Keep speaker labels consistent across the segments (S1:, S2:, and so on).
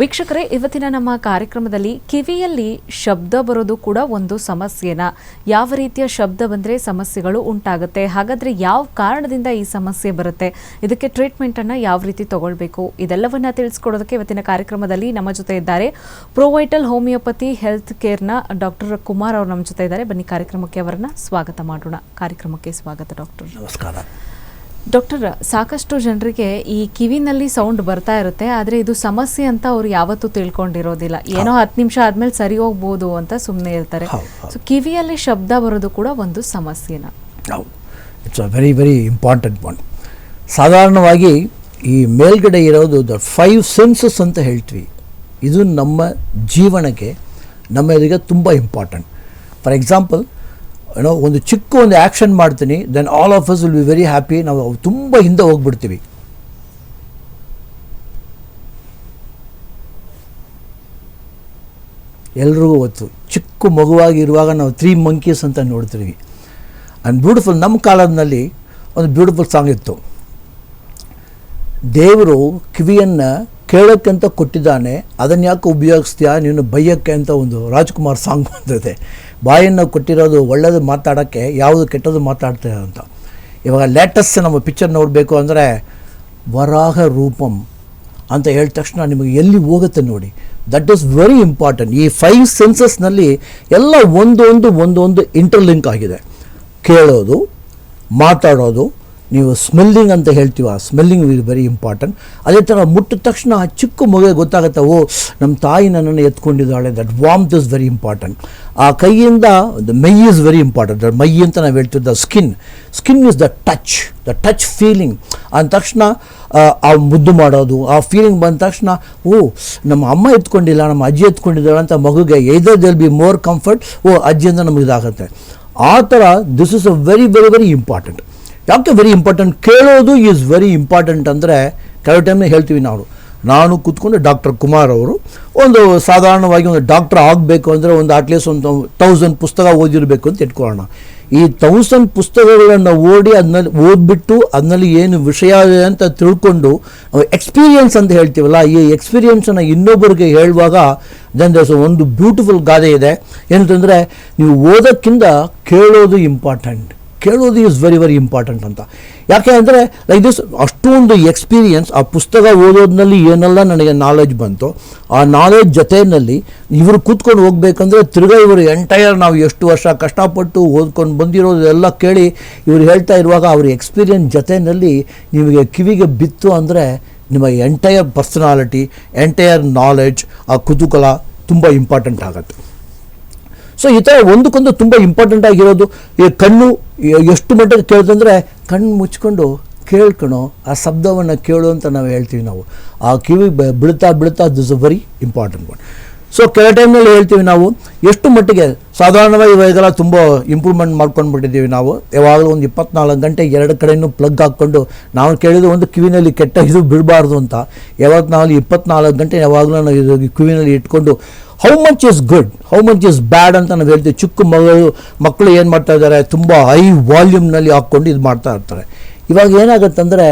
S1: ವೀಕ್ಷಕರೇ, ಇವತ್ತಿನ ನಮ್ಮ ಕಾರ್ಯಕ್ರಮದಲ್ಲಿ ಕಿವಿಯಲ್ಲಿ ಶಬ್ದ ಬರೋದು ಕೂಡ ಒಂದು ಸಮಸ್ಯೆನ? ಯಾವ ರೀತಿಯ ಶಬ್ದ ಬಂದರೆ ಸಮಸ್ಯೆಗಳು ಉಂಟಾಗುತ್ತೆ? ಹಾಗಾದ್ರೆ ಯಾವ ಕಾರಣದಿಂದ ಈ ಸಮಸ್ಯೆ ಬರುತ್ತೆ? ಇದಕ್ಕೆ ಟ್ರೀಟ್ಮೆಂಟನ್ನು ಯಾವ ರೀತಿ ತಗೊಳ್ಬೇಕು? ಇದೆಲ್ಲವನ್ನ ತಿಳಿಸ್ಕೊಡೋದಕ್ಕೆ ಇವತ್ತಿನ ಕಾರ್ಯಕ್ರಮದಲ್ಲಿ ನಮ್ಮ ಜೊತೆ ಇದ್ದಾರೆ ಪ್ರೊವೈಟಲ್ ಹೋಮಿಯೋಪತಿ ಹೆಲ್ತ್ ಕೇರ್ನ ಡಾಕ್ಟರ್ ಕುಮಾರ್ ಅವರು ನಮ್ಮ ಜೊತೆ ಇದ್ದಾರೆ. ಬನ್ನಿ ಕಾರ್ಯಕ್ರಮಕ್ಕೆ ಅವರನ್ನ ಸ್ವಾಗತ ಮಾಡೋಣ. ಕಾರ್ಯಕ್ರಮಕ್ಕೆ ಸ್ವಾಗತ ಡಾಕ್ಟರ್
S2: ನಮಸ್ಕಾರ.
S1: ಡಾಕ್ಟರ್ ಸಾಕಷ್ಟು ಜನರಿಗೆ ಈ ಕಿವಿನಲ್ಲಿ ಸೌಂಡ್ ಬರ್ತಾ ಇರುತ್ತೆ ಆದರೆ ಇದು ಸಮಸ್ಯೆ ಅಂತ ಅವ್ರು ಯಾವತ್ತೂ ತಿಳ್ಕೊಂಡಿರೋದಿಲ್ಲ. ಏನೋ ಹತ್ತು ನಿಮಿಷ ಆದ್ಮೇಲೆ ಸರಿ ಹೋಗ್ಬೋದು ಅಂತ ಸುಮ್ಮನೆ ಇರ್ತಾರೆ. ಸೊ ಕಿವಿಯಲ್ಲಿ ಶಬ್ದ ಬರೋದು ಕೂಡ ಒಂದು ಸಮಸ್ಯೆನ?
S2: It's a very very important one ಸಾಧಾರಣವಾಗಿ ಈ ಮೇಲ್ಗಡೆ ಇರೋದು ದ ಫೈವ್ ಸೆನ್ಸಸ್ ಅಂತ ಹೇಳ್ತೀವಿ. ಇದು ನಮ್ಮ ಜೀವನಕ್ಕೆ ನಮ್ಮ ಇದಕ್ಕೆ ತುಂಬ ಇಂಪಾರ್ಟೆಂಟ್ ಫಾರ್ ಎಕ್ಸಾಂಪಲ್ ಏನೋ ಒಂದು ಚಿಕ್ಕ ಒಂದು ಆ್ಯಕ್ಷನ್ ಮಾಡ್ತೀನಿ then all of us will be very happy ನಾವು ತುಂಬ ಹಿಂದೆ ಹೋಗ್ಬಿಡ್ತೀವಿ. ಎಲ್ರಿಗೂ ಗೊತ್ತು, ಚಿಕ್ಕ ಮಗುವಾಗಿರುವಾಗ ನಾವು ತ್ರೀ ಮಂಕೀಸ್ ಅಂತ ನೋಡ್ತೀವಿ ಆ್ಯಂಡ್ ಬ್ಯೂಟಿಫುಲ್ ನಮ್ಮ ಕಾಲದಲ್ಲಿ ಒಂದು ಬ್ಯೂಟಿಫುಲ್ ಸಾಂಗ್ ಇತ್ತು. ದೇವರು ಕಿವಿಯನ್ನು ಅಂತ ಕೊಟ್ಟಿದ್ದಾನೆ ಅದನ್ನು ಯಾಕೆ ಉಪಯೋಗಿಸ್ತೀಯಾ, ನೀನು ಬೈಯೋಕ್ಕೆ ಅಂತ ಒಂದು ರಾಜ್ಕುಮಾರ್ ಸಾಂಗ್ ಬಂದಿದೆ. ಬಾಯನ್ನು ಕೊಟ್ಟಿರೋದು ಒಳ್ಳೆಯದು ಮಾತಾಡೋಕ್ಕೆ ಯಾವುದು ಕೆಟ್ಟದ್ದು ಮಾತಾಡ್ತೇವೆ ಅಂತ. ಇವಾಗ ಲೇಟೆಸ್ಟ್ ನಮ್ಮ ಪಿಕ್ಚರ್ ನೋಡಬೇಕು ಅಂದರೆ ವರಾಹ ರೂಪಂ ಅಂತ ಹೇಳಿದ ತಕ್ಷಣ ನಿಮಗೆ ಎಲ್ಲಿ ಹೋಗುತ್ತೆ ನೋಡಿ. ದಟ್ ಈಸ್ ವೆರಿ ಇಂಪಾರ್ಟೆಂಟ್ ಈ ಫೈವ್ ಸೆನ್ಸಸ್ನಲ್ಲಿ ಎಲ್ಲ ಒಂದೊಂದು ಒಂದೊಂದು ಇಂಟರ್ಲಿಂಕ್ ಆಗಿದೆ. ಕೇಳೋದು, ಮಾತಾಡೋದು ನೀವು ಸ್ಮೆಲ್ಲಿಂಗ್ ಅಂತ ಹೇಳ್ತೀವಿ ಆ ಸ್ಮೆಲ್ಲಿಂಗ್ ಇಸ್ ವೆರಿ ಇಂಪಾರ್ಟೆಂಟ್ ಅದೇ ಥರ ಮುಟ್ಟಿದ ತಕ್ಷಣ ಆ ಚಿಕ್ಕ ಮಗುವಿಗೆ ಗೊತ್ತಾಗುತ್ತೆ ಓ ನಮ್ಮ ತಾಯಿ ನನ್ನನ್ನು ಎತ್ಕೊಂಡಿದ್ದಾಳೆ that warmth is very important ಆ ಕೈಯಿಂದ the my is very important ಮೈ ಅಂತ ನಾವು ಹೇಳ್ತೀವಿ the skin skin is the touch the touch feeling ಅಂದ ತಕ್ಷಣ ಆ, ಆ ಮುದ್ದು ಮಾಡೋದು ಆ ಫೀಲಿಂಗ್ ಬಂದ ತಕ್ಷಣ ಓ ನಮ್ಮ ಅಮ್ಮ ಎತ್ಕೊಂಡಿಲ್ಲ ನಮ್ಮ ಅಜ್ಜಿ ಎತ್ಕೊಂಡಿದ್ದಾಳೆ ಅಂತ ಮಗುಗೆ either they'll be more comfort ಓ ಅಜ್ಜಿ ಅಂತ ನಮಗೆ ಇದಾಗುತ್ತೆ. ಆ ಥರ this is a very very very important ಯಾಕೆ ವೆರಿ ಇಂಪಾರ್ಟೆಂಟ್ ಕೇಳೋದು ಈಸ್ ವೆರಿ ಇಂಪಾರ್ಟೆಂಟ್ ಅಂದರೆ ಕೆಲವು ಟೈಮ್ನ ಹೇಳ್ತೀವಿ ನಾವು. ನಾನು ಕೂತ್ಕೊಂಡು ಡಾಕ್ಟರ್ ಕುಮಾರ್ ಅವರು ಒಂದು ಸಾಧಾರಣವಾಗಿ ಒಂದು ಡಾಕ್ಟರ್ ಆಗಬೇಕು ಅಂದರೆ ಒಂದು ಅಟ್ಲೀಸ್ಟ್ ಒಂದು ತೌಸಂಡ್ ಪುಸ್ತಕ ಓದಿರಬೇಕು ಅಂತ ಇಟ್ಕೊಳ್ಳೋಣ. ಈ ತೌಸಂಡ್ ಪುಸ್ತಕಗಳನ್ನು ಓಡಿ ಅದನ್ನಲ್ಲಿ ಓದ್ಬಿಟ್ಟು ಅದರಲ್ಲಿ ಏನು ವಿಷಯ ಅಂತ ತಿಳ್ಕೊಂಡು ಎಕ್ಸ್ಪೀರಿಯನ್ಸ್ ಅಂತ ಹೇಳ್ತೀವಲ್ಲ, ಈ ಎಕ್ಸ್ಪೀರಿಯನ್ಸನ್ನು ಇನ್ನೊಬ್ಬರಿಗೆ ಹೇಳುವಾಗ ದೆನ್ ದಸ್ ಒಂದು ಬ್ಯೂಟಿಫುಲ್ ಗಾದೆ ಇದೆ. ಏನಂತಂದರೆ, ನೀವು ಓದೋಕ್ಕಿಂತ ಕೇಳೋದು ಇಂಪಾರ್ಟೆಂಟ್ ಕೇಳೋದು ಈಸ್ ವೆರಿ ವೆರಿ ಇಂಪಾರ್ಟೆಂಟ್ ಅಂತ. ಯಾಕೆ ಅಂದರೆ ಲೈಕ್ ದಿಸ್ ಅಷ್ಟೊಂದು ಎಕ್ಸ್ಪೀರಿಯನ್ಸ್ ಆ ಪುಸ್ತಕ ಓದೋದ್ನಲ್ಲಿ ಏನೆಲ್ಲ ನನಗೆ ನಾಲೆಜ್ ಬಂತು, ಆ ನಾಲೆಜ್ ಜೊತೆಯಲ್ಲಿ ಇವರು ಕೂತ್ಕೊಂಡು ಹೋಗ್ಬೇಕಂದ್ರೆ ತಿರ್ಗಾ ಇವರು ಎಂಟೈರ್ ನಾವು ಎಷ್ಟು ವರ್ಷ ಕಷ್ಟಪಟ್ಟು ಓದ್ಕೊಂಡು ಬಂದಿರೋದು ಎಲ್ಲ ಕೇಳಿ ಇವರು ಹೇಳ್ತಾ ಇರುವಾಗ ಅವ್ರ ಎಕ್ಸ್ಪೀರಿಯನ್ಸ್ ಜೊತೆಯಲ್ಲಿ ನಿಮಗೆ ಕಿವಿಗೆ ಬಿತ್ತು ಅಂದರೆ ನಿಮ್ಮ ಎಂಟೈರ್ ಪರ್ಸನಾಲಿಟಿ ಎಂಟೈರ್ ನಾಲೆಡ್ಜ್ ಆ ಕುತೂಹಲ ತುಂಬ ಇಂಪಾರ್ಟೆಂಟ್ ಆಗುತ್ತೆ. ಸೊ ಈ ಥರ ಒಂದಕ್ಕೊಂದು ತುಂಬ ಇಂಪಾರ್ಟೆಂಟ್ ಆಗಿರೋದು. ಈ ಕಣ್ಣು ಎಷ್ಟು ಮಟ್ಟಿಗೆ ಕೇಳ್ತಂದ್ರೆ ಕಣ್ಣು ಮುಚ್ಕೊಂಡು ಕೇಳ್ಕಣೋ, ಆ ಶಬ್ದವನ್ನು ಕೇಳು ಅಂತ ನಾವು ಹೇಳ್ತೀವಿ ನಾವು. ಆ ಕಿವಿ ಬೀಳ್ತಾ ಬೀಳ್ತಾ this a very important one so ಕೆಲ ಟೈಮ್ನಲ್ಲಿ ಹೇಳ್ತೀವಿ ನಾವು, ಎಷ್ಟು ಮಟ್ಟಿಗೆ ಸಾಧಾರಣವಾಗಿ ಇವಾಗೆಲ್ಲ ತುಂಬ ಇಂಪ್ರೂವ್ಮೆಂಟ್ ಮಾಡ್ಕೊಂಡ್ಬಿಟ್ಟಿದ್ದೀವಿ ನಾವು, ಯಾವಾಗಲೂ ಒಂದು ಇಪ್ಪತ್ನಾಲ್ಕು ಗಂಟೆ ಎರಡು ಕಡೆಯೂ ಪ್ಲಗ್ ಹಾಕ್ಕೊಂಡು ನಾವು ಕೇಳಿದ ಒಂದು ಕಿವಿನಲ್ಲಿ ಕೆಟ್ಟ ಇದು ಬಿಡಬಾರ್ದು ಅಂತ ಯಾವತ್ತು ನಾವು ಇಪ್ಪತ್ನಾಲ್ಕು ಗಂಟೆ ಯಾವಾಗಲೂ ನಾವು ಇದು ಕಿವಿನಲ್ಲಿ ಇಟ್ಕೊಂಡು how much is good how much is bad ಅಂತ ನಾವು ಹೇಳ್ತೀವಿ. ಚಿಕ್ಕ ಮಗಳು, ಮಕ್ಕಳು ಏನು ಮಾಡ್ತಾ ಇದ್ದಾರೆ, ತುಂಬ ಹೈ ವಾಲ್ಯೂಮ್ನಲ್ಲಿ ಹಾಕ್ಕೊಂಡು ಇದು ಮಾಡ್ತಾ ಇರ್ತಾರೆ. ಇವಾಗ ಏನಾಗುತ್ತಂದರೆ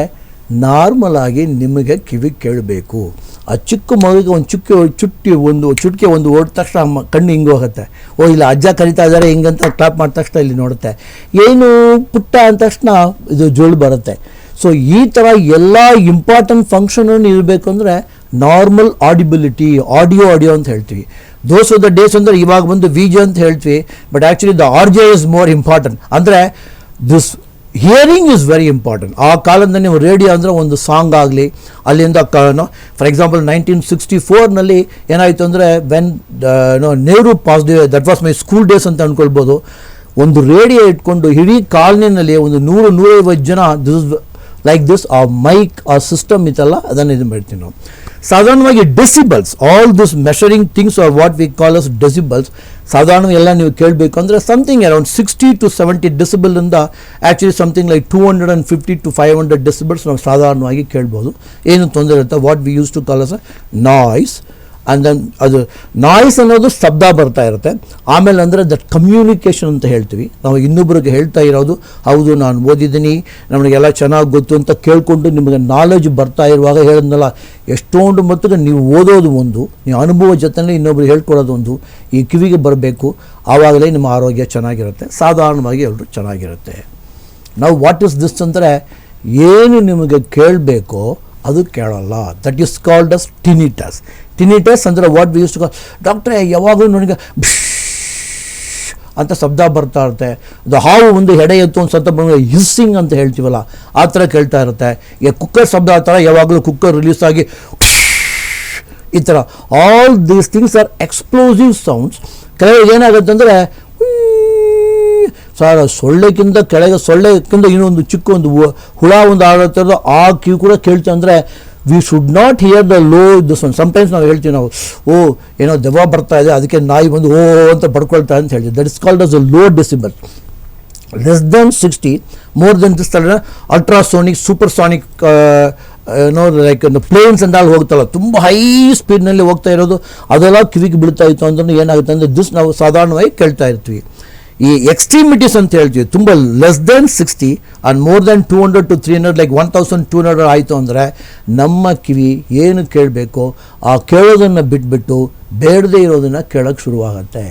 S2: ನಾರ್ಮಲ್ ಆಗಿ ನಿಮಗೆ ಕಿವಿ ಕೇಳಬೇಕು. ಆ ಚಿಕ್ಕ ಮಗುಗೆ ಒಂದು ಚುಕ್ಕಿ ಚುಟ್ಟಿ ಒಂದು, ಚುಟ್ಕೆ ಒಂದು ಓಡಿದ ತಕ್ಷಣ ಕಣ್ಣು ಹಿಂಗೆ ಹೋಗುತ್ತೆ. ಓ, ಇಲ್ಲ, ಅಜ್ಜ ಕರಿತಾ ಇದ್ದಾರೆ ಹಿಂಗಂತ ಕ್ಲಾಪ್ ಮಾಡಿದ ತಕ್ಷಣ ಇಲ್ಲಿ ನೋಡುತ್ತೆ. ಏನು ಪುಟ್ಟ ಅಂದ ತಕ್ಷಣ ಇದು ಜೋಳು ಬರುತ್ತೆ. ಸೊ ಈ ಥರ ಎಲ್ಲ ಇಂಪಾರ್ಟೆಂಟ್ ಫಂಕ್ಷನ್ ಇರಬೇಕು ಅಂದರೆ ನಾರ್ಮಲ್ ಆಡಿಬಿಲಿಟಿ ಆಡಿಯೋ ಆಡಿಯೋ ಅಂತ ಹೇಳ್ತೀವಿ. ದೋಸ್ ಆಫ್ ದ ಡೇಸ್ ಅಂದರೆ ಇವಾಗ ಬಂದು ವಿಜೆ ಅಂತ ಹೇಳ್ತೀವಿ but actually the R J is more important ಅಂದರೆ this hearing is very important ಆ ಕಾಲದಲ್ಲಿ ನೀವು ರೇಡಿಯೋ ಅಂದರೆ ಒಂದು ಸಾಂಗ್ ಆಗಲಿ, ಅಲ್ಲಿಂದ ಕ ಫಾರ್ ಎಕ್ಸಾಂಪಲ್ ನೈನ್ಟೀನ್ ಸಿಕ್ಸ್ಟಿ ಫೋರ್ನಲ್ಲಿ ಏನಾಯಿತು ಅಂದರೆ when no Nehru pass day that was my school days ಅಂತ ಅಂದ್ಕೊಳ್ಬೋದು ಒಂದು ರೇಡಿಯೋ ಇಟ್ಕೊಂಡು ಇಡೀ ಕಾಲನಿನಲ್ಲಿ ಒಂದು ನೂರು, ನೂರೈವತ್ತು ಜನ ದಿಸ್ ಲೈಕ್ ದಿಸ್ ಆ ಮೈಕ್ ಆ ಸಿಸ್ಟಮ್ ಇತ್ತಲ್ಲ ಅದನ್ನು ಇದು ಮಾಡ್ತೀವಿ ನಾವು. ಸಾಧಾರಣವಾಗಿ decibels all this measuring things are what we call as decibels ಸಾಧಾರಣ ಎಲ್ಲ ನೀವು ಕೇಳಬೇಕು ಅಂದರೆ something around sixty to seventy ಡೆಸಿಬಲಿಂದ actually something like two hundred and fifty to five hundred decibels ನಾವು ಸಾಧಾರಣವಾಗಿ ಕೇಳ್ಬೋದು. ಏನು ತೊಂದರೆ ಇರುತ್ತೆ? What we use to call as noise and then ಅದು ನಾಯ್ಸ್ ಅನ್ನೋದು ಶಬ್ದ ಬರ್ತಾ ಇರುತ್ತೆ. ಆಮೇಲೆ ಅಂದರೆ ದಟ್ ಕಮ್ಯುನಿಕೇಷನ್ ಅಂತ ಹೇಳ್ತೀವಿ. ನಾವು ಇನ್ನೊಬ್ಬರಿಗೆ ಹೇಳ್ತಾ ಇರೋದು, ಹೌದು, ನಾನು ಓದಿದ್ದೀನಿ, ನಮಗೆಲ್ಲ ಚೆನ್ನಾಗಿ ಗೊತ್ತು ಅಂತ ಕೇಳಿಕೊಂಡು ನಿಮಗೆ ನಾಲೆಜ್ ಬರ್ತಾ ಇರುವಾಗ ಹೇಳಿದ್ನಲ್ಲ, ಎಷ್ಟೊಂದು ಮಟ್ಟಿಗೆ ನೀವು ಓದೋದು ಒಂದು, ನೀವು ಅನುಭವ ಜೊತೆನೇ ಇನ್ನೊಬ್ರು ಹೇಳ್ಕೊಡೋದು ಒಂದು, ಈ ಕಿವಿಗೆ ಬರಬೇಕು, ಆವಾಗಲೇ ನಿಮ್ಮ ಆರೋಗ್ಯ ಚೆನ್ನಾಗಿರುತ್ತೆ, ಸಾಧಾರಣವಾಗಿ ಎಲ್ಲರೂ ಚೆನ್ನಾಗಿರುತ್ತೆ. ನಾವು ವಾಟ್ ಇಸ್ ದಿಸ್ ಅಂದರೆ, ಏನು ನಿಮಗೆ ಕೇಳಬೇಕೋ ಅದು ಕೇಳಲ್ಲ. That is called as tinnitus tinnitus ಅಂದರೆ ವಾಟ್ ವಿ ಯೂಸ್ ಟು ಡಾಕ್ಟ್ರೇ, ಯಾವಾಗಲೂ ನನಗೆ ಅಂತ ಶಬ್ದ ಬರ್ತಾ ಇರುತ್ತೆ. ಅದು ಹಾವು ಒಂದು ಎಡೆ ಎತ್ತು ಒಂದು ಬಂದಾಗ ಹಿಸ್ಸಿಂಗ್ ಅಂತ ಹೇಳ್ತೀವಲ್ಲ, ಆ ಥರ ಕೇಳ್ತಾ ಇರುತ್ತೆ. ಈಗ ಕುಕ್ಕರ್ ಶಬ್ದ ಆ ಥರ ಯಾವಾಗಲೂ ಕುಕ್ಕರ್ ರಿಲೀಸ್ ಆಗಿ ಈ ಥರ. All these things are explosive sounds ಕೆಲವರಿಗೆ ಏನಾಗುತ್ತೆ ಅಂದರೆ ಸರ್ ಸೊಳ್ಳೆಕ್ಕಿಂತ ಕೆಳಗೆ ಸೊಳ್ಳೆಕ್ಕಿಂತ ಇನ್ನೊಂದು ಚಿಕ್ಕ ಒಂದು ಹುಳ ಒಂದು ಆಡುತ್ತಿರೋದು ಆ ಕಿವಿ ಕೂಡ ಕೇಳ್ತೀವಿ ಅಂದರೆ we should not hear the low this one sometimes ನಾವು ಹೇಳ್ತೀವಿ ನಾವು, ಓ, ಏನೋ ದೆವ್ವ ಬರ್ತಾ ಇದೆ, ಅದಕ್ಕೆ ನಾಯಿ ಬಂದು ಓ ಅಂತ ಪಡ್ಕೊಳ್ತಾ ಅಂತ ಹೇಳ್ತೀವಿ. That is called as a low decibel less than sixty more than this ತಡ ಅಲ್ಟ್ರಾಸೋನಿಕ್ ಸೂಪರ್ಸಾನಿಕ್ ಏನೋ ಲೈಕ್ ಪ್ಲೇನ್ಸ್ ಅಂತ ಅಲ್ಲಿ ಹೋಗ್ತಲ್ಲ. ತುಂಬ ಹೈ ಸ್ಪೀಡ್ನಲ್ಲಿ ಹೋಗ್ತಾ ಇರೋದು. ಅದೆಲ್ಲ ಕಿವಿಗೆ ಬೀಳ್ತಾ ಇತ್ತು ಅಂದ್ರೆ ಏನಾಗುತ್ತೆ ಅಂದರೆ ದಿಸ್ ನಾವು ಸಾಧಾರಣವಾಗಿ ಕೇಳ್ತಾ ಇರ್ತೀವಿ. ಈ ಎಕ್ಸ್ಟ್ರೀಮಿಟೀಸ್ ಅಂತ ಹೇಳ್ತೀವಿ, ತುಂಬ less than sixty and more than two hundred to three hundred like one thousand two hundred ಆಯಿತು ಅಂದರೆ ನಮ್ಮ ಕಿವಿ ಏನು ಕೇಳಬೇಕು ಆ ಕೇಳೋದನ್ನು ಬಿಟ್ಬಿಟ್ಟು ಬೇಡದೇ ಇರೋದನ್ನು ಕೇಳೋಕ್ಕೆ ಶುರುವಾಗತ್ತೆ.